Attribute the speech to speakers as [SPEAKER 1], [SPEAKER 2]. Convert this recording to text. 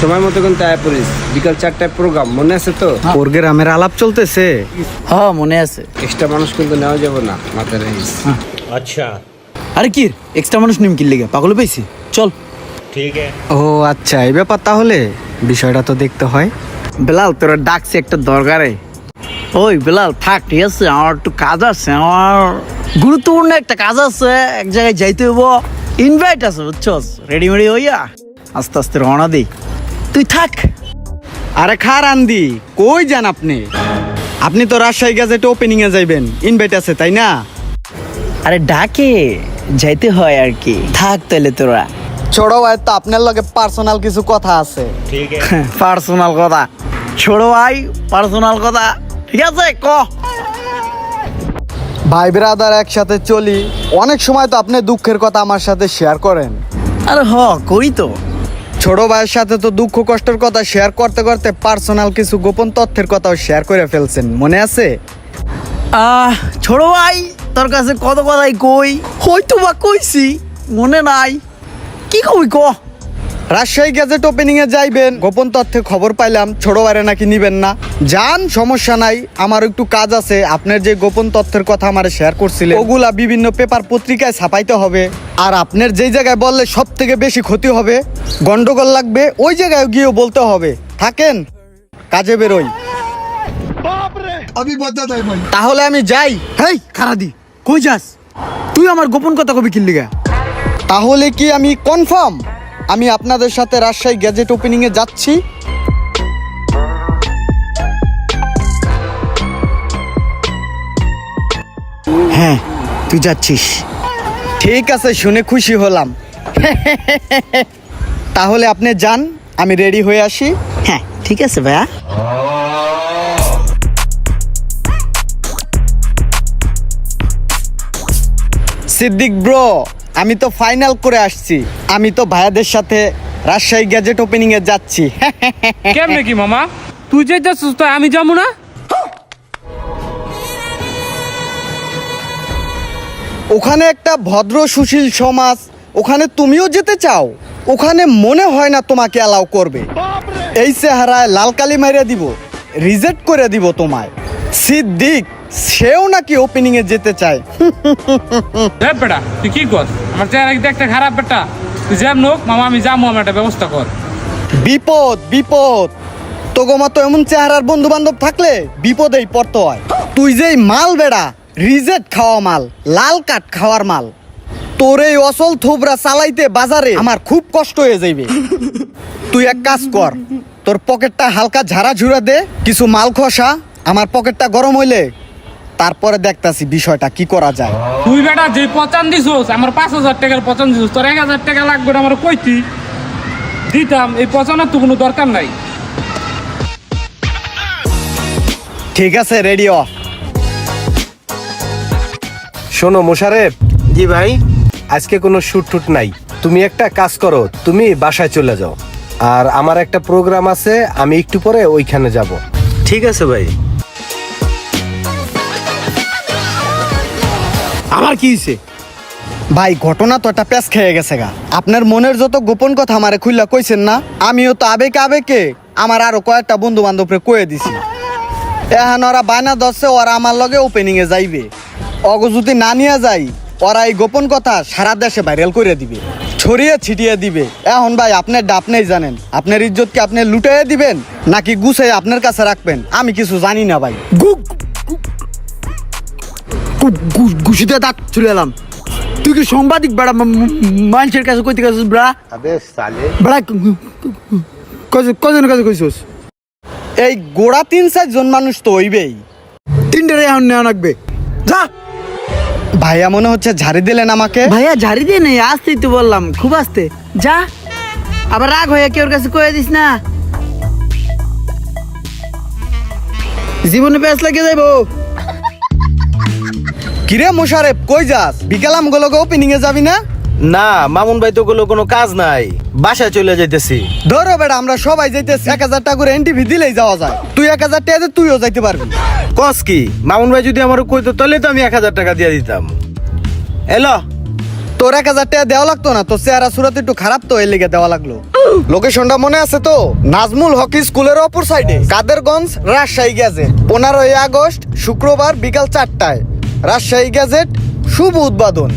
[SPEAKER 1] সময় মতো কিন্তু আয় পড়িস। বিকাল চারটায় প্রোগ্রাম মনে আছে তো?
[SPEAKER 2] ওর গ্রামের আলাপ চলতেছে?
[SPEAKER 3] হ মনে আছে।
[SPEAKER 1] এক্সট্রা মানুষ কিন্তু নেওয়া যাবে না মাথায় রাখিস।
[SPEAKER 3] আরে কি এক্সট্রা মানুষ নিম কি লেগে? পাগল পেয়েছি। চল।
[SPEAKER 2] ও আচ্ছা এই ব্যাপার তাহলে? বিষয়টা তো দেখতে হয়।
[SPEAKER 3] বেলাল তোরা ডাকছে একটা দরকারে। ওই বেলাল থাক ঠিক আছে আমার একটু কাজ আছে আমার গুরুত্বপূর্ণ একটা কাজ আছে এক জায়গায় যাইতে হইব। ইনভাইট আছে বুঝছস? রেডি মেডি হইয়া? আস্তে আস্তে রওনা দিই। তুই থাক।
[SPEAKER 2] আরে খার আন্দি কই যান আপনি? আপনি তো রাজশাহী গ্যাজেট ওপেনিং এ যাইবেন ইনভাইট আছে তাই না?
[SPEAKER 3] আরে ডাকে যাইতে হয় আর কি। থাক তাহলে তোরা।
[SPEAKER 2] ছোট ভাই তো আপনার লগে পার্সোনাল কিছু কথা আছে।
[SPEAKER 3] পার্সোনাল কথা। ছোট ভাই পার্সোনাল কথা। ঠিক আছে ক।
[SPEAKER 2] ভাই ব্রাদার একসাথে চলি অনেক সময় তো আপনি দুঃখের কথা আমার সাথে শেয়ার করেন।
[SPEAKER 3] আরে হ কই তো।
[SPEAKER 2] ছোট ভাইয়ের সাথে তো দুঃখ কষ্টের কথা শেয়ার করতে করতে পার্সোনাল কিছু গোপন তথ্যের কথাও শেয়ার করে ফেলছেন। মনে আছে?
[SPEAKER 3] আহ, ছোট ভাই, তোর কাছে কত কথাই কই? হয়তো বা কইছি, মনে নাই। কি কবি ক?
[SPEAKER 2] রাজশাহী গ্যাজেট ওপেনিং এ যাইবেন। গোপন তথ্যে খবর পাইলাম ছোট বাইরে নাকি নিবেন না। যান সমস্যা নাই আমার একটু কাজ আছে। আপনার যে গোপন তথ্যের কথা আমার শেয়ার করছিলেন ওগুলা বিভিন্ন পেপার পত্রিকায় ছাপাইতে হবে। আর আপনার যেই জায়গায় বললে সব থেকে বেশি ক্ষতি হবে গন্ডগোল লাগবে ওই জায়গায় গিয়েও বলতে হবে। থাকেন কাজে বেরোই। তাহলে আমি যাই।
[SPEAKER 3] হেই খারাদি কই যাস? তুই আমার গোপন কথা কবি কিনলি গা
[SPEAKER 2] তাহলে কি আমি কনফার্ম আমি আপনাদের সাথে রাজশাহী গ্যাজেট ওপেনিং এ যাচ্ছি।
[SPEAKER 3] হ্যাঁ তুই যাচ্ছিস।
[SPEAKER 2] ঠিক আছে শুনে খুশি হলাম। তাহলে আপনি যান আমি রেডি হয়ে আসি।
[SPEAKER 3] হ্যাঁ ঠিক আছে ভাইয়া।
[SPEAKER 2] সিদ্দিক ব্রো আমি তো ফাইনাল করে আসছি। আমি তো ভাইয়াদের সাথে রাজশাহী গ্যাজেট ওপেনিং এ যাচ্ছি।
[SPEAKER 4] কেমনে কি মামা? তুই যে যাচ্ছিস তো আমি যাব না?
[SPEAKER 2] ওখানে একটা ভদ্র সুশীল সমাজ ওখানে তুমিও যেতে চাও? ওখানে মনে হয় না তোমাকে অ্যালাউ করবে। এই চেহারায় লাল কালি মারিয়া দিব রিজেক্ট করে দিব তোমায়। সিদ্দিক সেও নাকি ওপেনিং এ যেতে চায়।
[SPEAKER 4] দেখ বেটা তুই কি কর আমার চেহারা কিন্তু একটা খারাপ বেটা। তুই যাম নোক মামা আমি যাব আমার একটা ব্যবস্থা কর।
[SPEAKER 2] বিপদ বিপদ। তোগো মতো এমন চেহারার বন্ধু বান্ধব থাকলে বিপদেই পড়তে হয়। তুই যেই মাল বেড়া রিজেক্ট খাওয়া মাল লাল কাঠ খাওয়ার মাল তোর এই অসল থোবরা চালাইতে বাজারে আমার খুব কষ্ট হয়ে যাইবে। তুই এক কাজ কর তোর পকেটটা হালকা ঝাড়া ঝুড়া দে কিছু মাল খসা আমার পকেটটা গরম হইলে তারপরে দেখতাছি বিষয়টা কি করা যায়।
[SPEAKER 4] তুই বেটা যে পচান দিছোস আমার পাঁচ হাজার টাকার পচান দিছোস তোর এক হাজার টাকা লাগবে আমার কইতি। দিতাম এই পচানোর তো কোনো দরকার নাই।
[SPEAKER 2] ঠিক আছে রেডি হ।
[SPEAKER 5] শোনো মোশারেফ। জি ভাই। আজকে কোনো শুট টুট নাই। তুমি একটা কাজ করো তুমি বাসায় চলে যাও। আর আমার একটা প্রোগ্রাম আছে আমি একটু পরে ওইখানে যাব। ঠিক আছে ভাই।
[SPEAKER 3] আমার কি হয়েছে
[SPEAKER 2] ভাই ঘটনা তো একটা প্যাস খেয়ে গেছে গা। আপনার মনের যত গোপন কথা আমারে খুললা কইছেন না আমিও তো আবেকে আবেগে আমার আরও কয়েকটা বন্ধু বান্ধবরে কয়ে দিছি। এখন ওরা বায়না ধরছে ওরা আমার লগে ওপেনিং এ যাইবে। অগ যদি না নিয়ে যাই ওরা এই গোপন কথা সারা দেশে ভাইরাল করে দিবে ছড়িয়ে ছিটিয়ে দিবে। এখন ভাই আপনার ডাপ নেই জানেন। আপনার ইজ্জত কি আপনি লুটাইয়ে দিবেন নাকি গুছাই আপনার কাছে রাখবেন? আমি কিছু জানি না ভাই।
[SPEAKER 3] ঘুষিতে দাঁত চলে এলাম। তুই কি সাংবাদিক বেড়া? মানুষের কাছে কইতে গেছিস বেড়া? বেড়া কজন কজনের কাছে কইছিস?
[SPEAKER 2] এই গোড়া তিন চারজন মানুষ তো হইবেই।
[SPEAKER 3] তিনটারে এখন নেওয়া লাগবে। যা।
[SPEAKER 2] ভাইয়া মনে হচ্ছে ঝাড়ি দিলেন আমাকে।
[SPEAKER 3] ভাইয়া ঝাড়ি দিয়ে নেই আসতেই তো বললাম খুব আসতে। যা। আবার রাগ হয়ে কেউ কাছে কয়ে দিস না। জীবনে প্যাস লাগিয়ে যাইবো।
[SPEAKER 2] কিরে মোশারেফ কই যাস? বিকালাম গুলোকে ওপেনিং এ যাবি না?
[SPEAKER 5] না মামুন ভাই তো গুলো কোনো কাজ নাই। বাসায় চলে যাইতেছি।
[SPEAKER 2] ধরো বেটা আমরা সবাই যাইতেছি এক হাজার টাকা করে এনটিভি দিলেই যাওয়া যায়। তুই এক হাজার টাকা দিয়ে তুইও যাইতে পারবি।
[SPEAKER 5] কস কি? মামুন ভাই যদি আমার কইতো তাহলে তো আমি এক হাজার টাকা দিয়ে দিতাম। এলো।
[SPEAKER 2] তোর এক হাজার টাকা দেওয়া লাগতো না? তোর চেহারা সুরত একটু খারাপ তো এই লেগে দেওয়া লাগল। লোকেশনটা মনে আছে তো? নাজমুল হকি স্কুলের অপর সাইডে কাদেরগঞ্জ রাজশাহী গেছে। পনেরোই আগস্ট শুক্রবার বিকাল চারটায়। রাজশাহী গ্যাজেট শুভ উদ্বোধন।